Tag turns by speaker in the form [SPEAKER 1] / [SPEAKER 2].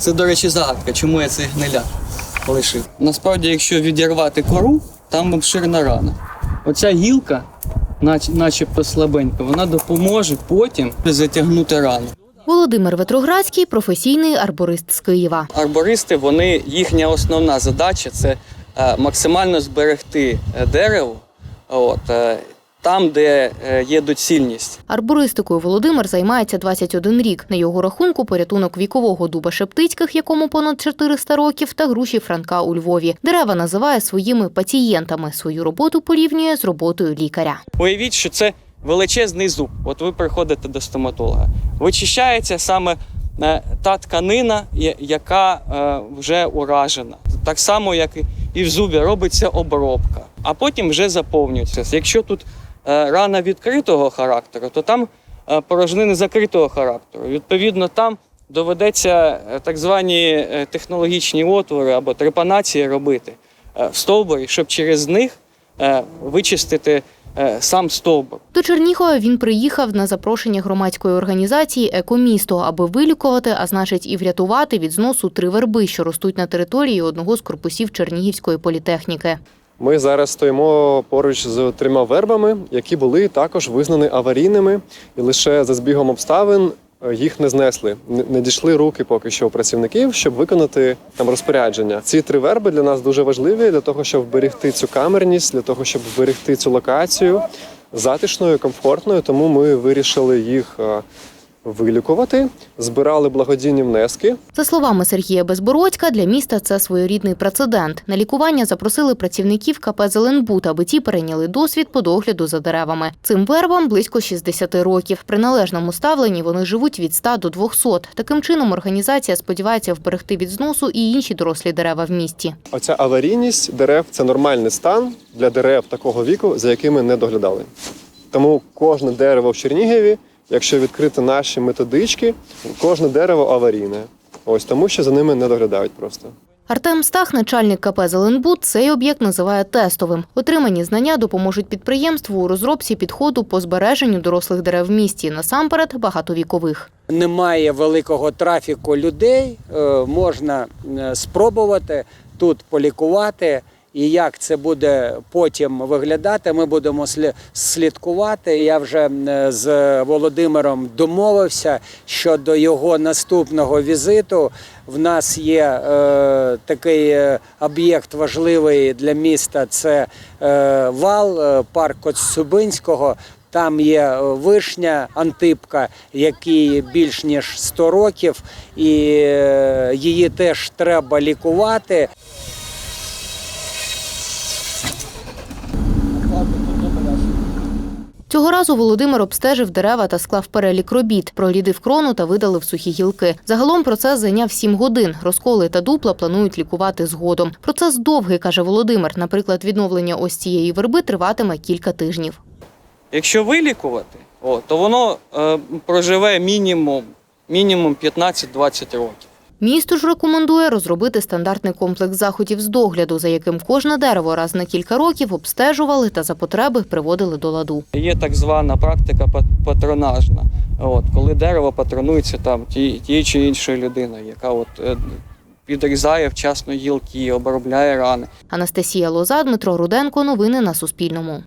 [SPEAKER 1] Це, до речі, загадка, чому я цей гниляк лишив. Насправді, якщо відірвати кору, там обширна рана. Оця гілка, начебто слабенька, вона допоможе потім затягнути рану.
[SPEAKER 2] Володимир Ветроградський професійний арборист з Києва.
[SPEAKER 1] Арбористи, вони їхня основна задача це е, максимально зберегти е, дерево от, е, там, де е, є доцільність.
[SPEAKER 2] Арбористикою Володимир займається 21 рік. На його рахунку порятунок вікового дуба Шептицьких, якому понад 400 років, та груші Франка у Львові. Дерева називає своїми пацієнтами. Свою роботу порівнює з роботою лікаря.
[SPEAKER 1] Уявіть, що це величезний зуб. От ви приходите до стоматолога. Вичищається саме е, та тканина, яка е, вже уражена. Так само, як і- в зубі робиться обробка, а потім вже заповнюється. Якщо тут рана відкритого характеру, то там е, порожнини закритого характеру. Відповідно, там доведеться е, так звані е, технологічні отвори або трепанації робити е, в стовбурі, щоб через них е, вичистити е, сам стовбур.
[SPEAKER 2] До Чернігова він приїхав на запрошення громадської організації Екомісто, аби вилікувати, а значить і врятувати від зносу три верби, що ростуть на території одного з корпусів Чернігівської політехніки.
[SPEAKER 3] Ми зараз стоїмо поруч з трьома вербами, які були також визнані аварійними, і лише за збігом обставин е, їх не знесли. Не- дійшли руки поки що у працівників, щоб виконати там розпорядження. Ці три верби для нас дуже важливі для того, щоб вберегти цю камерність, для того, щоб вберегти цю локацію затишною, комфортною. Тому ми вирішили їх е, вилікувати, збирали благодійні внески.
[SPEAKER 2] За словами Сергія Безбородька, для міста це своєрідний прецедент. На лікування запросили працівників КП «Зеленбуд», аби ті перейняли досвід по догляду за деревами. Цим вербам близько 60 років. При належному ставленні вони живуть від 100 до 200. Таким чином, організація сподівається вберегти від зносу і інші дорослі дерева в місті.
[SPEAKER 3] Оця аварійність дерев це нормальний стан для дерев такого віку, за якими не доглядали. Тому кожне дерево в Чернігові, якщо відкрити наші методички, кожне дерево аварійне. Ось тому, що за ними не доглядають просто.
[SPEAKER 2] Артем Стах, начальник КП «Зеленбуд», цей об'єкт називає тестовим. Отримані знання допоможуть підприємству у розробці підходу по збереженню дорослих дерев в місті, насамперед багатовікових.
[SPEAKER 4] немає великого трафіку людей, е, можна е, спробувати тут полікувати. І як це буде потім виглядати, ми будемо слі- слідкувати. Я вже з Володимиром домовився щодо його наступного візиту. В нас є е, такий е, об'єкт важливий для міста. Це е, вал, е, парк Коцюбинського. Там є е, вишня антипка, якій більш ніж 100 років, і її теж треба лікувати.
[SPEAKER 2] Цього разу Володимир обстежив дерева та склав перелік робіт, прорідив крону та видалив сухі гілки. Загалом процес зайняв 7 годин. Розколи та дупла планують лікувати згодом. Процес довгий, каже Володимир. Наприклад, відновлення ось цієї верби триватиме кілька тижнів.
[SPEAKER 1] Якщо вилікувати, то воно е, проживе мінімум, мінімум 15-20 років.
[SPEAKER 2] Місту ж рекомендує розробити стандартний комплекс заходів з догляду, за яким кожне дерево раз на кілька років обстежували та за потреби приводили до ладу.
[SPEAKER 1] Є так звана практика пат- патронажна, от, коли дерево патронується там ті- тією чи іншою людиною, яка от, е, підрізає вчасно гілки, обробляє рани.
[SPEAKER 2] Анастасія Лоза, Дмитро Руденко. Новини на Суспільному.